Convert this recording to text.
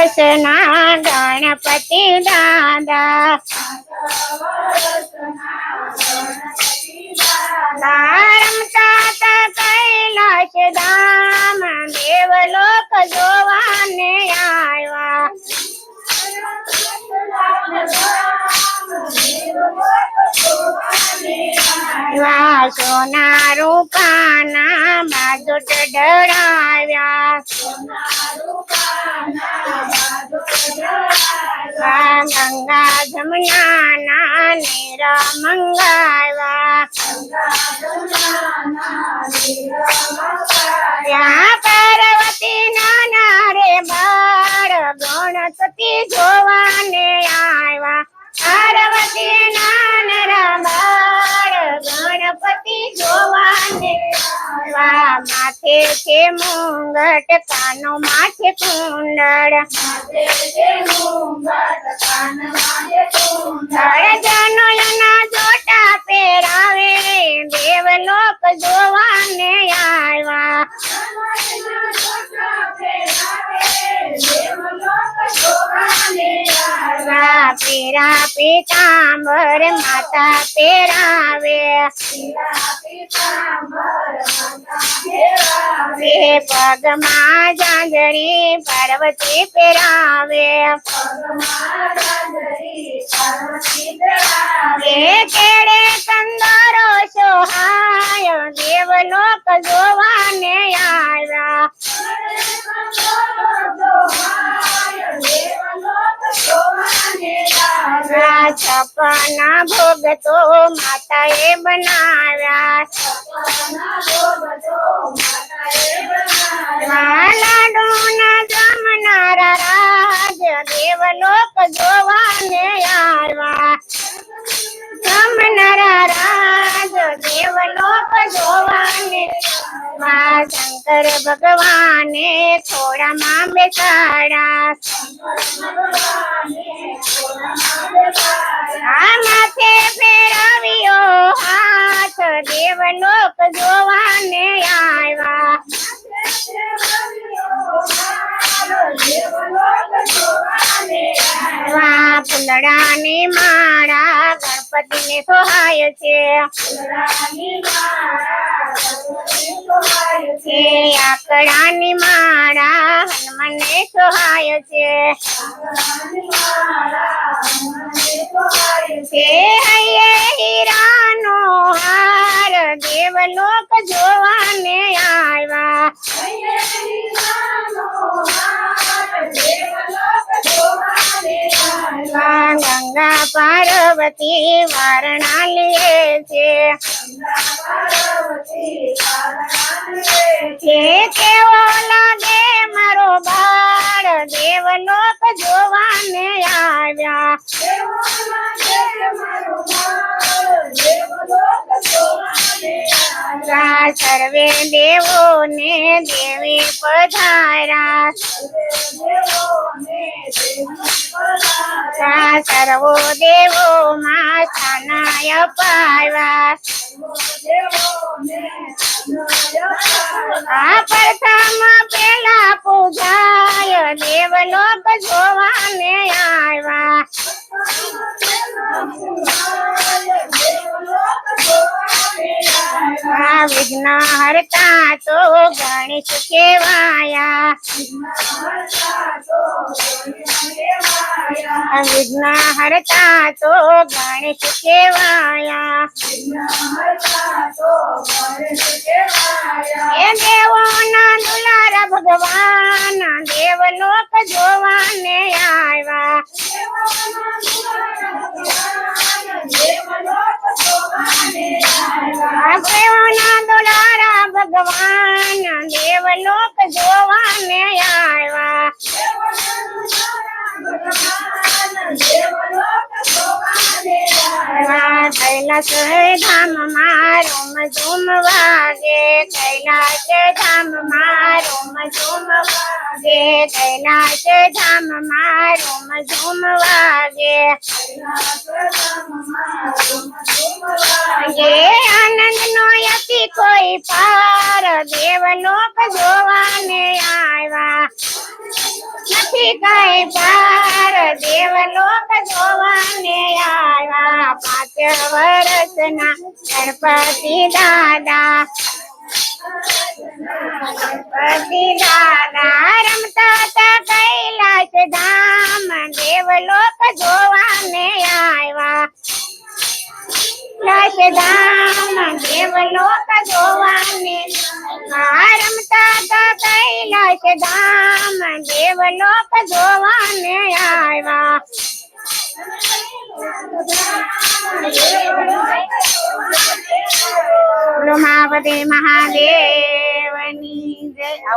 વર્ષના ગણપતિ દાદા. રમતા હતા કૈલાશ ધામ દેવલોક જોવાને આવ્યા. સોના રૂપાના બાજુ ડરાવ્યા. ગંગા જમના ના નીરા મંગાવ્યા ત્યાં પાર્વતી માથે છે મુંગટ કાનો માથે કુંડળ પેરા પીતાંબર માતા પેરાવે. એ પગમાં જાંજરી પાર્વતી પેરાવે. કેડે કંદરો સોહાય, દેવલોક જોવાને આવ્યા. આ છપના ભોગ તો માતાએ બનાવ્યા. લાડુના જમનારા રાજ દેવલોક જોવાને આવ્યા. દેવલોક જોવાને માં શંકર ભગવાને, થોડામાં બેસાડા આ માથે ફેરવ્યો હાથ, દેવલોક જોવાને આવ્યા. વા ફૂલડાની માળા ગણપતિને સોહાય છે. આકડાની માળા હનુમાનને સોહાય છે. છે. હૈયે ગંગા પાર્વતી વારણા લે છે કેવો લાગે મારો બાળ દેવલોક આ સર્વે દેવો ને દેવી પધારા સર્વો દેવો માં સ્થાનાય પાવ્યા આ પ્રથમ પેલા પૂજાય દેવલોક જોવાને આવ્યા. વિઘ્ન હરતા તો ગણેશ કેવાયા વિઘ્ન હરતા તો ગણેશ કેવાયા એ દેવો ના દુલારા ભગવાન દેવલોક જોવાને આવ્યા. ભગવાન દેવલોક જોવાને આવ્યા. કૈલાસ ધામમાં રૂમ વાગે વાગે કૈલાસ ધામમાં રોમ ઝૂમ વાગે, કૈલાસ ધામ રોમ ઝૂમ વાગે. કોઈ પાર દેવલોક જોવાને આવ્યા. નથી કઈ પાર દેવલોક જોવાને આવ્યા. પાંચ વર્ષના ગણપતિ દાદા. ગણપતિ કૈલાસ ધામ દેવલોક જોવાને. રમતા હતા કૈલાસ ધામ દેવલોક જોવાને આવ્યા બોલો મહાપતિ મહાદેવ